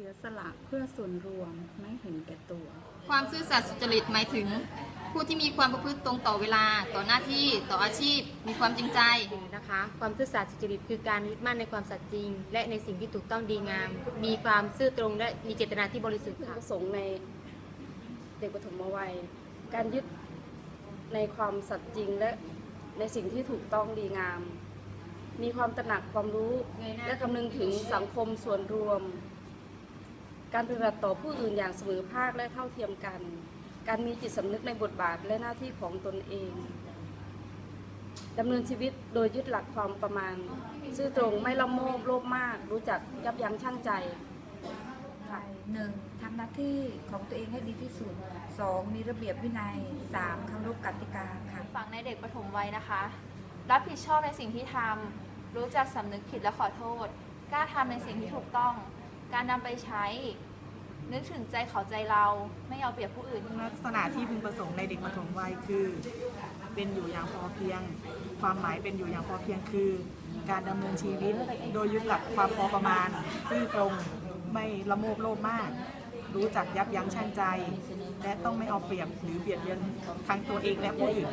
สียสละเพื่อส่วนรวมไม่เห็นแก่ตัว ความซื่อสัตย์สุจริตหมายถึง ผู้ที่มีความประพฤติตรงต่อเวลา ต่อหน้าที่ต่ออาชีพ มีความจริงใจนะคะ ความซื่อสัตย์สุจริตคือการยึดมั่นในความสัตย์จริง และในสิ่งที่ถูกต้องดีงาม มีความซื่อตรงและมีเจตนาที่บริสุทธิ์จุดค่ะประสงค์ในเด็กปฐมวัย การยึดในความสัตย์จริงและในสิ่งที่ถูกต้องดีงาม มีความตระหนักความรู้ และคำนึงถึงสังคมส่วนรวม การปฏิบัติต่อผู้อื่นอย่างเสมอภาคและเท่าเทียมกัน การมีจิตสำนึกในบทบาทและหน้าที่ของตนเองดำเนินชีวิตโดยยึดหลักความประมาณ ซื่อตรงไม่ละโมบโลภมาก รู้จักยับยั้งชั่งใจค่ะหนึ่งทำหน้าที่ของตัวเองให้ดีที่สุดสองมีระเบียบวินัยสามเคารพกติกาค่ะฝังในเด็กปฐมวัยนะคะ รับผิดชอบในสิ่งที่ทำรู้จักสำนึกผิดและขอโทษ กล้าทำในสิ่งที่ถูกต้อง การนำไปใช้ นึกถึงใจเขาใจเราไม่เอาเปรียบผู้อื่น ลักษณะที่พึงประสงค์ในเด็กปฐมวัยคือ เป็นอยู่อย่างพอเพียง ความหมายเป็นอยู่อย่างพอเพียงคือ การดำเนินชีวิตโดยยึดหลักความพอประมาณ ซื่อตรงไม่ละโมบโลภมาก รู้จักยับยั้งชั่งใจ และต้องไม่เอาเปรียบหรือเบียดเบียนทั้งตัวเองและผู้อื่น